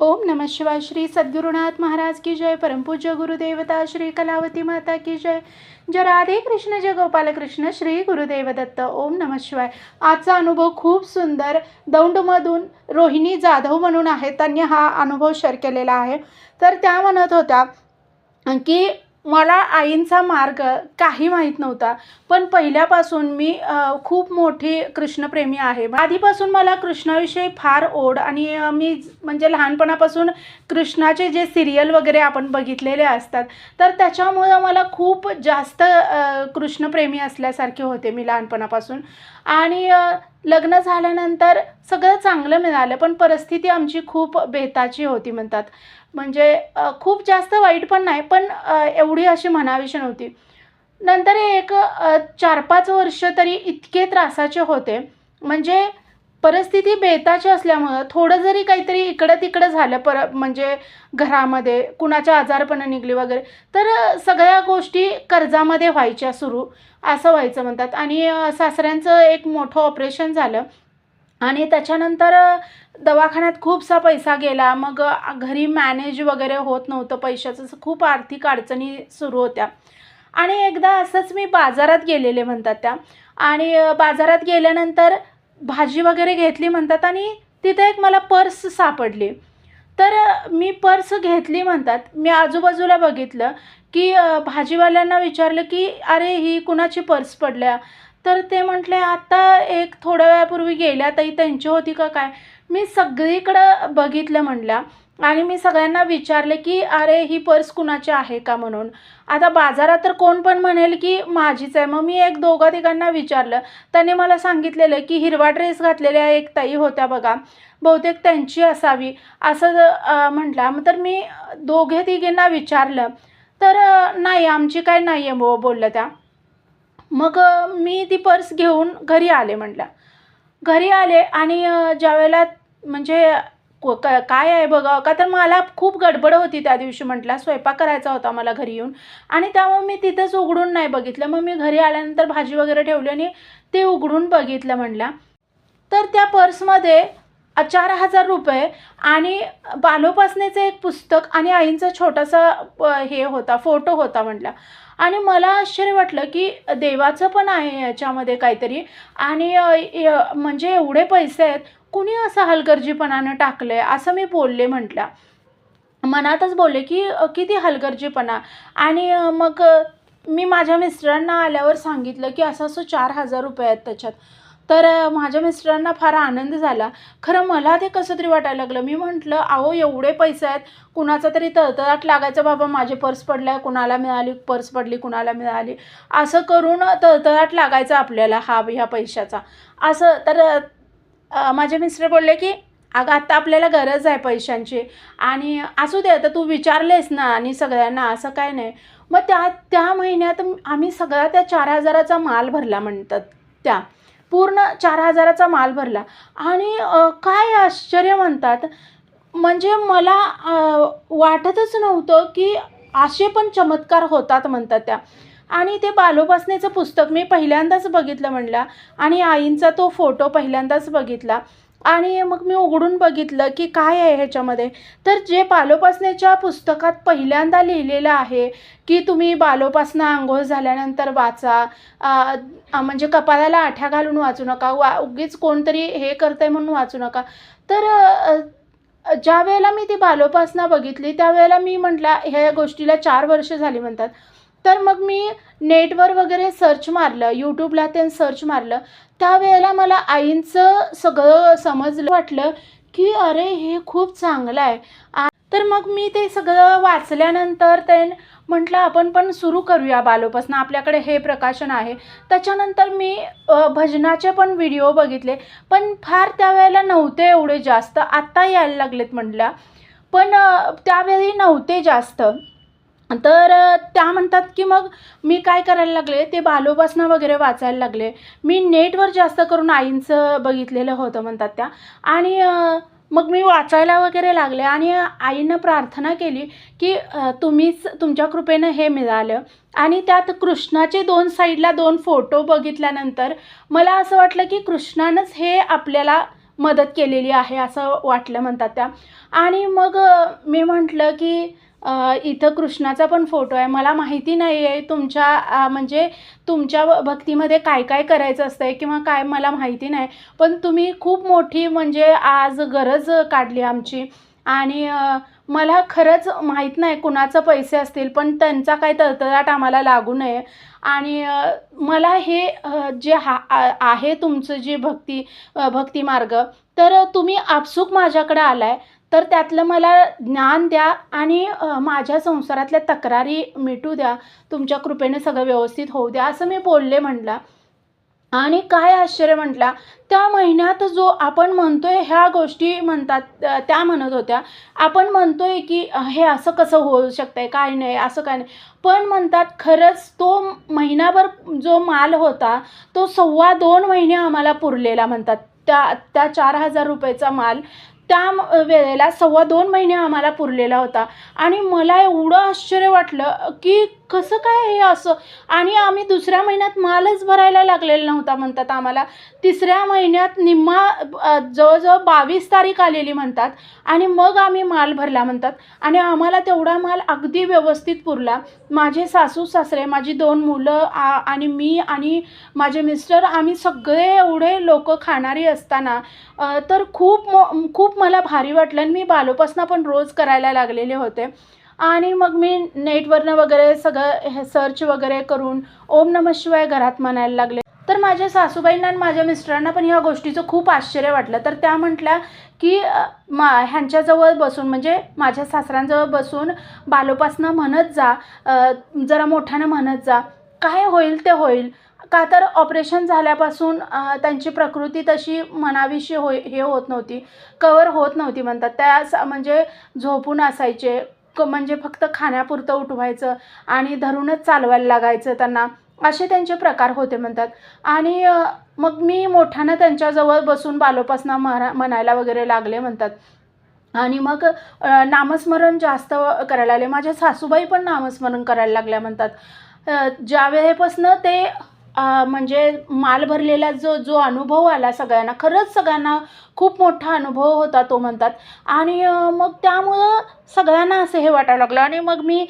ओम नमः शिवाय श्री सद्गुरुनाथ महाराज की जय परमपूज्य गुरुदेवता श्री कलावती माता की जय। जय राधे कृष्ण जय गोपाल कृष्ण श्री गुरुदेव दत्त ओम नमः शिवाय। आजचा अनुभव खूप सुंदर दौंडमधून रोहिणी जाधव म्हणून आहे त्यांनी हा अनुभव शेअर केलेला आहे. तर त्या म्हणत होत्या की मला आईंचा मार्ग काही माहीत नव्हता. पण पहिल्यापासून मी खूप मोठी कृष्णप्रेमी आहे. आधीपासून मला कृष्णाविषयी फार ओढ आणि मी म्हणजे लहानपणापासून कृष्णाचे जे सिरियल वगैरे आपण बघितलेले असतात तर त्याच्यामुळं मला खूप जास्त कृष्णप्रेमी असल्यासारखे होते मी लहानपणापासून. आणि लग्न झाल्यानंतर सगळं चांगलं मिळालं पण परिस्थिती आमची खूप बेताची होती म्हणतात. म्हणजे खूप जास्त वाईट पण नाही पण एवढी अशी म्हणावीशी नव्हती. नंतर एक चार पाच वर्ष तरी इतके त्रासाचे होते. म्हणजे परिस्थिती बेताची असल्यामुळं थोडं जरी काहीतरी इकडं तिकडं झालं पर म्हणजे घरामध्ये कुणाच्या आजारपणं निघली वगैरे तर सगळ्या गोष्टी कर्जामध्ये व्हायच्या सुरू असं व्हायचं म्हणतात. आणि सासऱ्यांचं एक मोठं ऑपरेशन झालं. आणि त्याच्यानंतर दवाखान्यात खूपसा पैसा गेला. मग घरी मॅनेज वगैरे होत नव्हतं पैशाचं. असं खूप आर्थिक अडचणी सुरू होत्या. आणि एकदा असंच मी बाजारात गेलेले म्हणतात त्या. आणि बाजारात गेल्यानंतर भाजी वगैरे घेतली म्हणतात आणि तिथे एक मला पर्स सापडली. तर मी पर्स घेतली म्हणतात. मी आजूबाजूला बघितलं की भाजीवाल्यांना विचारलं की अरे ही कुणाची पर्स पडल्या? तर ते म्हटले आता एक थोड्या वेळापूर्वी गेल्या ताई त्यांची होती का काय? मी सगळीकडं बघितलं म्हटल्या आणि मी सगळ्यांना विचारले की अरे ही पर्स कुणाची आहे का म्हणून? आता बाजारात तर कोण पण म्हणेल की माझीच आहे. मग मी एक दोघा तिघांना विचारलं. त्याने मला सांगितलेलं की हिरवा ड्रेस घातलेल्या एक ताई होत्या बघा. बहुतेक त्यांची असावी. असं अ, म्हटलं. मग तर मी दोघे तिघींना विचारलं. तर नाही आमची काय नाही आहे बो बोललं त्या. मग मी ती पर्स घेऊन घरी आले म्हटलं. घरी आले आणि ज्यावेळेला म्हणजे को- क- काय आहे बघा का तर मला खूप गडबड होती त्या दिवशी म्हटलं. स्वयंपाक करायचा होता मला घरी येऊन. आणि त्यामुळे मी तिथंच उघडून नाही बघितलं. मग मी घरी आल्यानंतर भाजी वगैरे ठेवली आणि ते उघडून बघितलं म्हटलं. तर त्या पर्समध्ये चार हजार रुपये आणि बालोपासनेचं एक पुस्तक आणि आईंचा छोटासा हे होता फोटो होता म्हटलं. आणि मला आश्चर्य वाटलं की देवाचं पण आहे याच्यामध्ये काहीतरी. आणि य- म्हणजे एवढे पैसे आहेत कुणी असं हलगर्जीपणानं टाकलं आहे असं मी बोलले म्हटलं मनातच बोलले की किती हलगर्जीपणा? आणि मग मी माझ्या मिस्टरांना आल्यावर सांगितलं की असं असं चार हजार रुपये आहेत त्याच्यात. तर माझ्या मिस्टरांना फार आनंद झाला. खरं मला ते कसं तरी वाटायला लागलं. मी म्हटलं अहो एवढे पैसे आहेत. कुणाचा तरी तळतळाट लागायचं बाबा. माझे पर्स पडलं कुणाला मिळाली? पर्स पडली कुणाला मिळाली? असं करून तळतळाट लागायचं आपल्याला हा ह्या पैशाचा. असं तर माझे मिस्टर बोलले की अगं आत्ता आपल्याला गरज आहे पैशांची. आणि असू दे आता तू विचारलेस ना आणि सगळ्यांना असं काय नाही. मग त्या त्या महिन्यात आम्ही सगळा त्या चार हजाराचा माल भरला म्हणतात त्या. पूर्ण चार हजाराचा माल भरला. आणि काय आश्चर्य म्हणतात म्हणजे मला वाटतच नव्हतं की असे पण चमत्कार होतात म्हणतात त्या. आणि ते बालोपासनेचं पुस्तक मी पहिल्यांदाच बघितलं म्हणलं. आणि आईंचा तो फोटो पहिल्यांदाच बघितला. आणि मग मी उघडून बघितलं की काय आहे ह्याच्यामध्ये? तर जे बालोपासनेच्या पुस्तकात पहिल्यांदा लिहिलेलं आहे की तुम्ही बालोपासनं आंघोळ झाल्यानंतर वाचा म्हणजे कपाळाला आठ्या घालून वाचू नका वा उगीच कोणतरी हे करतंय म्हणून वाचू नका. तर ज्या वेळेला मी ती बालोपासना बघितली त्यावेळेला मी म्हटलं ह्या गोष्टीला चार वर्ष झाली म्हणतात. तर मग मी नेटवर वगैरे सर्च मारलं यूट्यूबला ते सर्च मारलं. त्यावेळेला मला आईंचं सगळं समजलं वाटलं की अरे हे खूप चांगलं आहे. तर मग मी ते सगळं वाचल्यानंतर ते म्हटलं आपण पण सुरू करूया बालोपासनं. आपल्याकडे हे प्रकाशन आहे. त्याच्यानंतर मी भजनाचे पण व्हिडिओ बघितले. पण फार त्यावेळेला नव्हते एवढे जास्त. आत्ता यायला लागलेत म्हटल्या पण त्यावेळी नव्हते जास्त. तर त्या म्हणतात की मग मी काय करायला लागले? ते बालोपासना वगैरे वाचायला लागले. मी नेटवर जास्त करून आईंचं बघितलेलं होतं म्हणतात त्या. आणि मग मी वाचायला वगैरे लागले आणि आईनं प्रार्थना केली की तुम्हीच तुमच्या कृपेनं हे मिळालं. आणि त्यात कृष्णाचे दोन साईडला दोन फोटो बघितल्यानंतर मला असं वाटलं की कृष्णानंच हे आपल्याला मदत केलेली आहे असं वाटलं म्हणतात त्या. आणि मग मी म्हटलं की इथं कृष्णाचा पण फोटो आहे. मला माहिती नाही आहे तुमच्या म्हणजे तुमच्या भक्तीमध्ये काय काय करायचं असतं आहे किंवा काय मला माहिती नाही. पण तुम्ही खूप मोठी म्हणजे आज गरज काढली आमची. आणि मला खरंच माहीत नाही कुणाचं पैसे असतील पण त्यांचा काही तळतळाट आम्हाला लागू नये. आणि मला हे जे हा आहे तुमचं जे भक्ती भक्ती मार्ग तर तुम्ही आपसूक माझ्याकडे आलाय. तर त्यातलं मला ज्ञान द्या आणि माझ्या संसारातल्या तक्रारी मिटू द्या. तुमच्या कृपेने सगळं व्यवस्थित होऊ द्या असं मी बोलले म्हटलं. आणि काय आश्चर्य म्हटला त्या महिन्यात जो आपण म्हणतोय ह्या गोष्टी म्हणतात त्या- म्हणत होत्या. आपण म्हणतोय की हे असं कसं होऊ शकतंय काय नाही असं काय नाही. पण म्हणतात खरंच तो महिनाभर जो माल होता तो सव्वा दोन महिने आम्हाला पुरलेला म्हणतात. त्या त्या चार हजार रुपयेचा माल. त्या वेळेला सव्वा दोन महिने आम्हाला पुरलेला होता. आणि मला एवढं आश्चर्य वाटलं की कसं काय हे असं? आणि आम्ही दुसऱ्या महिन्यात मालच भरायला लागलेला नव्हता म्हणतात आम्हाला. तिसऱ्या महिन्यात निम्मा जवळजवळ बावीस तारीख आलेली म्हणतात. आणि मग आम्ही माल भरला म्हणतात. आणि आम्हाला तेवढा माल अगदी व्यवस्थित पुरला. माझे सासू सासरे माझी दोन मुलं आणि मी आणि माझे मिस्टर आम्ही सगळे एवढे लोक खाणारी असताना तर खूप मो खूप मला भारी वाटलं आणि मी बालोपासनं पण रोज करायला लागलेले होते. आणि मग मी नेटवरनं वगैरे सगळं हे सर्च वगैरे करून ओम नम शिवाय घरात म्हणायला लागले. तर माझ्या सासूबाईंना आणि माझ्या मिस्टरांना पण ह्या गोष्टीचं खूप आश्चर्य वाटलं. तर त्या म्हटल्या की मा ह्यांच्याजवळ बसून म्हणजे माझ्या सासऱ्यांजवळ बसून बालोपासनं म्हणत जा जरा मोठ्यानं म्हणत जा. काय होईल ते होईल. का तर ऑपरेशन झाल्यापासून त्यांची प्रकृती तशी म्हणावीशी होय हे होत नव्हती. कवर होत नव्हती म्हणतात. त्या म्हणजे झोपून असायचे. क म्हणजे फक्त खाण्यापुरतं उठवायचं आणि धरूनच चालवायला लागायचं त्यांना. असे त्यांचे प्रकार होते म्हणतात. आणि मग मी मोठ्यानं त्यांच्याजवळ बसून बालोपासनं म्हणा म्हणायला वगैरे लागले म्हणतात. आणि मग नामस्मरण जास्त करायला लागले. माझ्या सासूबाई पण नामस्मरण करायला लागल्या म्हणतात. ज्या वेळेपासनं ते म्हणजे माल भरलेला जो जो अनुभव आला सगळ्यांना खरंच सगळ्यांना खूप मोठा अनुभव होता तो म्हणतात. आणि मग त्यामुळं सगळ्यांना असं हे वाटायला लागलं. आणि मग मी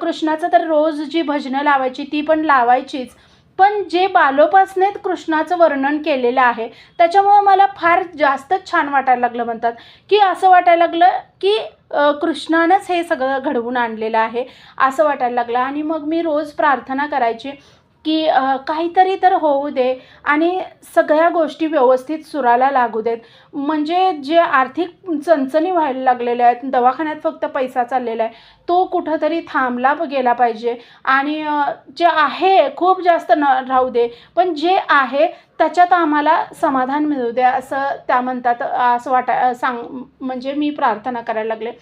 कृष्णाचं तर रोज जी भजनं लावायची ती पण लावायचीच. पण जे बालोपासनेत कृष्णाचं वर्णन केलेलं आहे त्याच्यामुळं मला फार जास्तच छान वाटायला लागलं म्हणतात. की असं वाटायला लागलं की कृष्णानंच हे सगळं घडवून आणलेलं आहे असं वाटायला लागलं. आणि मग मी रोज प्रार्थना करायची. की काहीतरी तर होऊ दे आणि सगळ्या गोष्टी व्यवस्थित सुराला लागू देत. म्हणजे जे आर्थिक चणचणी व्हायला लागलेल्या आहेत दवाखान्यात फक्त पैसा चाललेला आहे तो कुठंतरी थांबला गेला पाहिजे. आणि जे आहे खूप जास्त न राहू दे पण जे आहे त्याच्यात आम्हाला समाधान मिळू द्या असं त्या म्हणतात असं वाटा सांग म्हणजे मी प्रार्थना करायला लागले.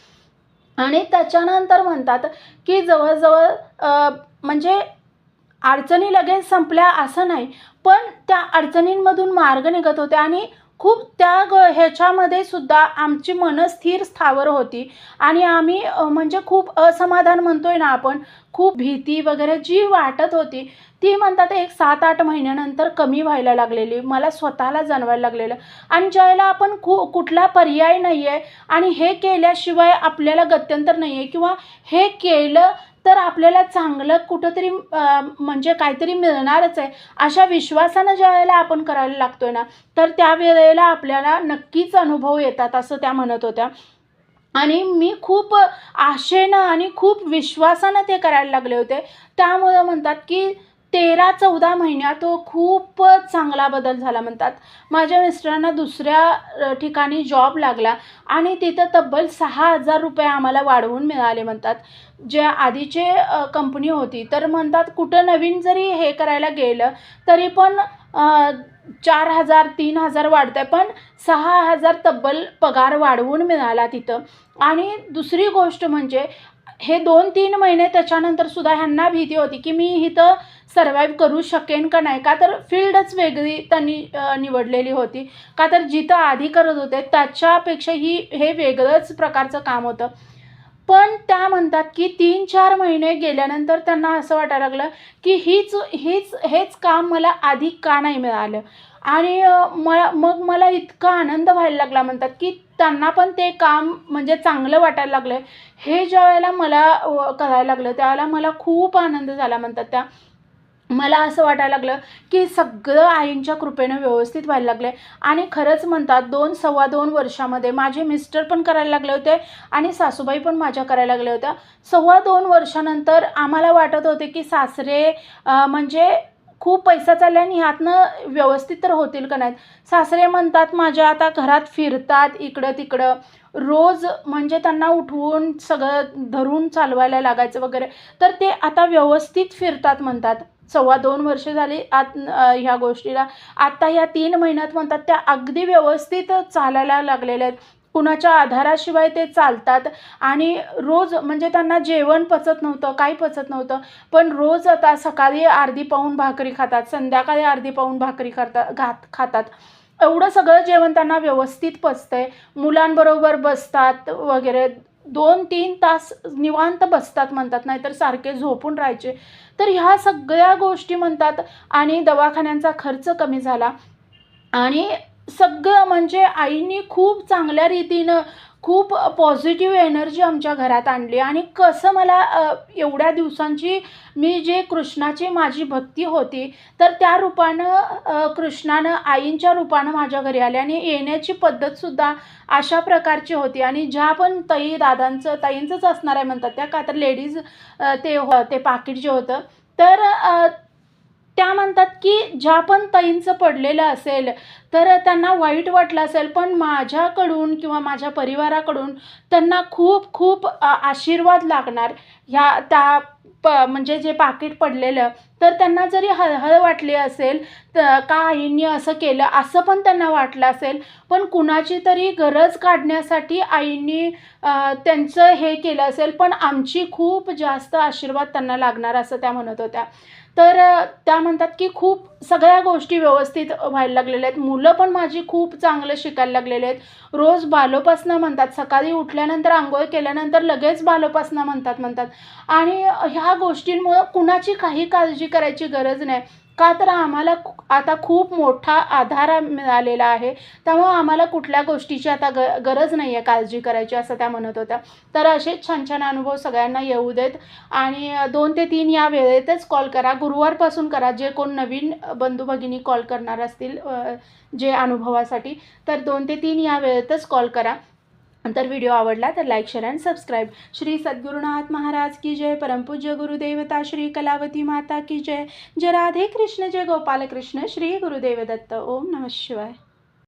आणि त्याच्यानंतर म्हणतात की जवळजवळ म्हणजे अडचणी लगेच संपल्या असं नाही. पण त्या अडचणींमधून मार्ग निघत होते आणि खूप त्या ग ह्याच्यामध्ये सुद्धा आमची मनं स्थिर स्थावर होती. आणि आम्ही म्हणजे खूप असमाधान म्हणतोय ना आपण खूप भीती वगैरे जी वाटत होती ती म्हणतात एक सात आठ महिन्यानंतर कमी व्हायला लागलेली मला स्वतःला जाणवायला लागलेलं. आणि ज्यावेळेला आपण खू कुठला पर्याय नाही आहे आणि हे केल्याशिवाय आपल्याला गत्यंतर नाही आहे किंवा हे केलं तर आपल्याला चांगलं कुठंतरी म्हणजे काहीतरी मिळणारच आहे. अशा विश्वासानं ज्या वेळेला आपण करायला लागतोय ना तर त्या वेळेला आपल्याला नक्कीच अनुभव येतात असं त्या म्हणत होत्या. आणि मी खूप आशेनं आणि खूप विश्वासानं ते करायला लागले होते. त्यामुळं म्हणतात की तेरा चौदा महिन्यात तो खूप चांगला बदल झाला म्हणतात. माझ्या मिस्टरांना दुसऱ्या ठिकाणी जॉब लागला आणि तिथं तब्बल सहा हजार रुपये आम्हाला वाढवून मिळाले म्हणतात. जे आधीचे कंपनी होती. तर म्हणतात कुठं नवीन जरी हे करायला गेलं तरी पण चार हजार तीन हजार वाढतं आहे पण सहा हजार तब्बल पगार वाढवून मिळाला तिथं. आणि दुसरी गोष्ट म्हणजे हे दोन तीन महिने त्याच्यानंतर सुद्धा ह्यांना भीती होती की मी इथं सर्वाईव्ह करू शकेन का नाही का तर फील्डच वेगळी त्यांनी निवडलेली होती. का तर जिथं आधी करत होते त्याच्यापेक्षा ही हे वेगळंच प्रकारचं काम होतं. पण त्या म्हणतात की तीन चार महिने गेल्यानंतर त्यांना असं वाटायला लागलं की हीच हीच हेच काम मला आधी का नाही मिळालं? आणि म मग मला इतका आनंद व्हायला लागला म्हणतात की त्यांना पण ते काम म्हणजे चांगलं वाटायला लागलं हे ज्या वेळेला मला करायला लागलं त्यावेळेला मला खूप आनंद झाला म्हणतात त्या. मला असं वाटायला लागलं की सगळं आईंच्या कृपेनं व्यवस्थित व्हायला लागलं आहे आणि खरंच म्हणतात दोन सव्वा दोन वर्षामध्ये माझे मिस्टर पण करायला लागले होते आणि सासूबाई पण माझ्या करायला लागल्या होत्या. सव्वा दोन वर्षानंतर आम्हाला वाटत होते की सासरे म्हणजे खूप पैसा चालला आणि ह्यातनं व्यवस्थित तर होतील का नाहीत. सासरे म्हणतात माझ्या आता घरात फिरतात इकडं तिकडं. रोज म्हणजे त्यांना उठवून सगळं धरून चालवायला लागायचं वगैरे. तर ते आता व्यवस्थित फिरतात म्हणतात. सव्वा दोन वर्ष झाली आत ह्या गोष्टीला. आत्ता ह्या तीन महिन्यात म्हणतात त्या अगदी व्यवस्थित चालायला लागलेल्या आहेत. कुणाच्या आधाराशिवाय ते चालतात. आणि रोज म्हणजे त्यांना जेवण पचत नव्हतं काही पचत नव्हतं. पण रोज आता सकाळी अर्धी पाऊण भाकरी खातात संध्याकाळी अर्धी पाऊण भाकरी करतात घात खातात. एवढं सगळं जेवण त्यांना व्यवस्थित पचतंय. मुलांबरोबर बसतात वगैरे. दोन तीन तास निवांत बसतात म्हणतात नाहीतर सारखे झोपून राहायचे. तर ह्या सगळ्या गोष्टी म्हणतात आणि दवाखान्यांचा खर्च कमी झाला. आणि सगळं म्हणजे आईने खूप चांगल्या रीतीनं खूप पॉझिटिव्ह एनर्जी आमच्या घरात आणली. आणि कसं मला एवढ्या दिवसांची मी जे कृष्णाची माझी भक्ती होती तर त्या रूपानं कृष्णानं आईंच्या रूपानं माझ्या घरी आले. आणि येण्याची पद्धतसुद्धा अशा प्रकारची होती. आणि ज्या पण ताई दादांचं ताईंचंच असणार आहे म्हणतात त्या का तर लेडीज ते हो ते पाकिट जे होतं. तर त्या म्हणतात की ज्या पण ताईंचं पडलेलं असेल तर त्यांना वाईट वाटलं असेल पण माझ्याकडून किंवा माझ्या परिवाराकडून त्यांना खूप खूप आशीर्वाद लागणार. ह्या त्या प म्हणजे जे पाकिट पडलेलं तर त्यांना जरी हळहळ वाटली असेल तर का आईंनी असं केलं असं पण त्यांना वाटलं असेल पण कुणाची तरी गरज काढण्यासाठी आईंनी त्यांचं हे केलं असेल पण आमची खूप जास्त आशीर्वाद त्यांना लागणार असं त्या म्हणत होत्या. तर त्या म्हणतात की खूप सगळ्या गोष्टी व्यवस्थित व्हायला लागलेल्या आहेत. मुलं पण माझी खूप चांगलं शिकायला लागलेले आहेत. रोज बालोपासनं म्हणतात सकाळी उठल्यानंतर आंघोळ केल्यानंतर लगेच बालोपासनं म्हणतात म्हणतात. आणि ह्या गोष्टींमुळं कुणाची काही काळजी करायची गरज नाही. का तर आम्हाला आता खूप मोठा आधार मिळालेला आहे. त्यामुळं आम्हाला कुठल्या गोष्टीची आता ग गरज नाही आहे काळजी करायची असं त्या म्हणत होत्या. तर असेच छान छान अनुभव सगळ्यांना येऊ देत आणि दोन ते तीन या वेळेतच कॉल करा. गुरुवारपासून करा. जे कोण नवीन बंधू भगिनी कॉल करणार असतील जे अनुभवासाठी तर दोन ते तीन या वेळेतच कॉल करा. तर व्हिडिओ आवडला तर like share and subscribe. Shri Sadgurunath Maharaj की जय. परमपूज्य गुरुदेवता श्री कलावती माता की जय. जय राधे कृष्ण जय गोपाल कृष्ण श्री गुरुदेव दत्त. ओम नमः शिवाय.